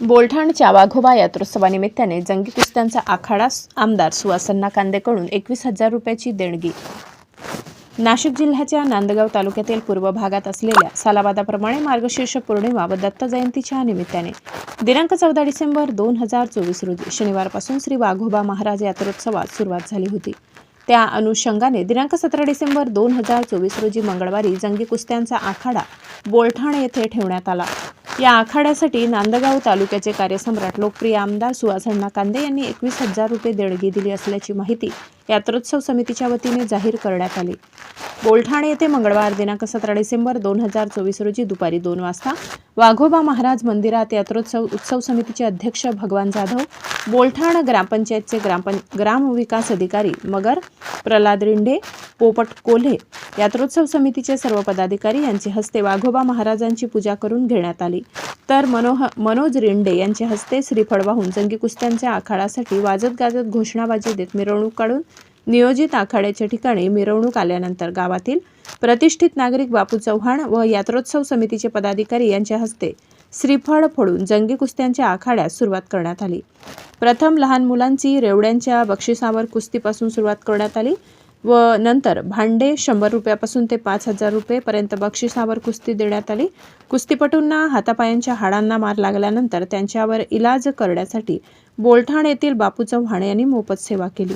बोलठाणच्या वाघोबा यात्रोत्सवानिमित्ताने जंगी कुस्त्यांचा आखाडा आमदार सुवासन्ना कांदेकडून एकवीस हजार रुपयाची देणगी. नाशिक जिल्ह्याच्या नांदगाव तालुक्यातील पूर्व भागात असलेल्या सालाबादाप्रमाणे मार्गशीर्ष पौर्णिमा व दत्त जयंतीच्या निमित्ताने. दिनांक चौदा डिसेंबर दोन हजार चोवीस रोजी शनिवारपासून श्री वाघोबा महाराज यात्रोत्सवास सुरुवात झाली होती. त्या अनुषंगाने दिनांक सतरा डिसेंबर दोन हजार चोवीस रोजी मंगळवारी जंगी कुस्त्यांचा आखाडा बोलठाण येथे ठेवण्यात आला. या आखाड्यासाठी नांदगाव तालुक्याचे कार्यसम्राट लोकप्रिय आमदार सुहासण्णा कांदे यांनी एकवीस हजार रुपये देणगी दिली असल्याची माहिती यात्रोत्सव समितीच्या वतीने जाहीर करण्यात आली. बोलठाण येथे मंगळवार दिनांक सतरा डिसेंबर दोन हजार चोवीस रोजी दुपारी दोन वाजता वाघोबा महाराज मंदिरात यात्रोत्सव उत्सव समितीचे अध्यक्ष भगवान जाधव बोलठाण ग्रामपंचायतचे ग्रामपं ग्रामविकास अधिकारी मगर प्रल्हाद रिंडे पोपट कोल्हे यात्रोत्सव समितीचे सर्व पदाधिकारी यांचे हस्ते वाघोबा महाराजांची पूजा करून घेण्यात आली. तर मनोह मनोज रिंडे यांच्या हस्ते श्रीफळ वाहून जंगी कुस्त्यांच्या आखाडासाठी वाजत गाजत घोषणाबाजी देत मिरवणूक काढून नियोजित आखाड्याच्या ठिकाणी मिरवणूक आल्यानंतर गावातील प्रतिष्ठित नागरिक बापू चव्हाण व यात्रोत्सव समितीचे पदाधिकारी यांच्या हस्ते श्रीफळ फोडून जंगी कुस्त्यांच्या आखाड्यास सुरुवात करण्यात आली. प्रथम लहान मुलांची रेवड्यांच्या बक्षिसावर कुस्तीपासून सुरुवात करण्यात आली. व नंतर भांडे शंभर रुपयापासून ते पाच हजार रुपयेपर्यंत बक्षिसावर कुस्ती देण्यात आली. कुस्तीपटूंना हातापायांच्या हाडांना मार लागल्यानंतर त्यांच्यावर इलाज करण्यासाठी बोलठाण येथील बापू चव्हाण यांनी मोफत सेवा केली.